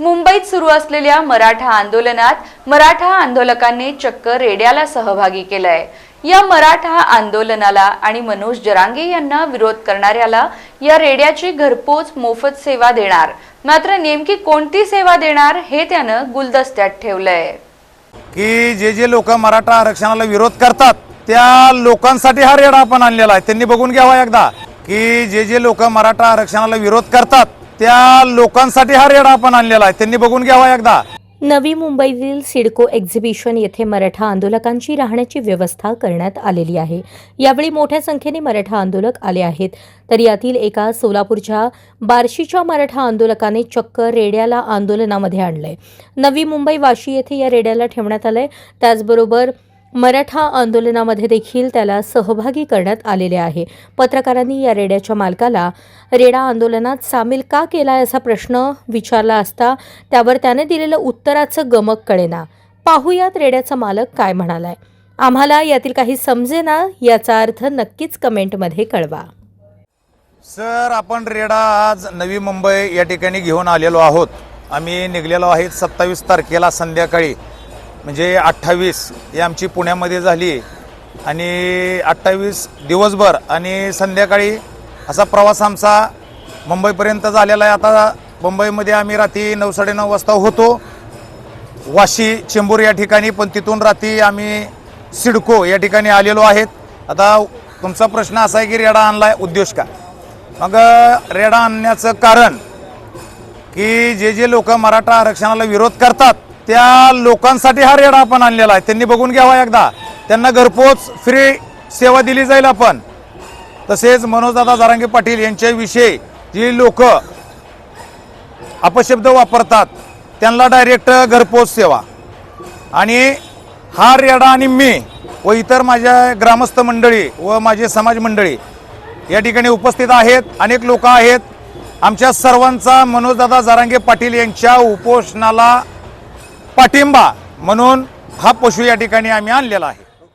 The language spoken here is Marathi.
मुंबईत सुरू असलेल्या मराठा आंदोलनात मराठा आंदोलकांनी चक्क रेड्याला सहभागी केलंय. या मराठा आंदोलनाला आणि मनोज जरांगे यांना विरोध करणाऱ्याला या रेड्याची घरपोच मोफत सेवा देणार. मात्र नेमकी कोणती सेवा देणार हे त्यानं गुलदस्त्यात ठेवलंय. की जे जे लोक मराठा आरक्षणाला विरोध करतात त्या लोकांसाठी हा रेडा आपण आणलेला आहे. त्यांनी बघून घ्यावा एकदा. की जे जे लोक मराठा आरक्षणाला विरोध करतात त्या लोकांसाठी हा रेडा आपण आणलेला आहे. त्यांनी बघून घ्यावा एकदा. नवी मुंबईतील सिडको एक्झिबिशन येथे मराठा आंदोलकांची राहण्याची व्यवस्था करण्यात आलेली आहे. यावेळी मोठ्या संख्येने मराठा आंदोलक आले आहेत. तर यातील एका सोलापूरच्या बार्शीच्या मराठा आंदोलकाने चक्क रेड्याला आंदोलनामध्ये आणलंय. नवी मुंबई वाशी येथे या रेड्याला ठेवण्यात आलंय. त्याचबरोबर मराठा आंदोलनामध्ये देखील त्याला सहभागी करण्यात आलेले आहे. पत्रकारांनी या रेड्याच्या मालकाला रेडा आंदोलनात सामील का केला असा प्रश्न विचारला असता त्यावर त्याने दिलेलं उत्तराचं गमक कळेना. पाहूयात रेड्याचा मालक काय म्हणालाय. आम्हाला यातील काही समजेना याचा अर्थ नक्कीच कमेंटमध्ये कळवा. सर आपण रेडा आज नवी मुंबई या ठिकाणी घेऊन आलेलो आहोत. आम्ही निघलेलो आहेत सत्तावीस तारखेला संध्याकाळी. म्हणजे अठ्ठावीस ही आमची पुण्यामध्ये झाली आणि अठ्ठावीस दिवसभर आणि संध्याकाळी असा प्रवास आमचा मुंबईपर्यंत झालेला आहे. आता मुंबईमध्ये आम्ही रात्री नऊ साडेनऊ वाजता होतो. वाशी चेंबूर या ठिकाणी पण तिथून रात्री आम्ही सिडको या ठिकाणी आलेलो आहेत. आता तुमचा प्रश्न असा आहे की रेडा आणला आहे उद्देश का मग रेडा आणण्याचं कारण की जे जे लोक मराठा आरक्षणाला विरोध करतात त्या लोकांसाठी हा रेडा आपण आणलेला आहे. त्यांनी बघून घ्यावा एकदा. त्यांना घरपोच फ्री सेवा दिली जाईल आपण. तसेच मनोजदादा जारांगे पाटील यांच्याविषयी जी लोक अपशब्द वापरतात त्यांना डायरेक्ट घरपोच सेवा. आणि हा रेडा आणि मी व इतर माझ्या ग्रामस्थ मंडळी व माझे समाज मंडळी या ठिकाणी उपस्थित आहेत. अनेक लोक आहेत. आमच्या सर्वांचा मनोजदादा जारांगे पाटील यांच्या उपोषणाला पाठिंबा म्हणून हा पशु या ठिकाणी आम्ही आणलेला आहे.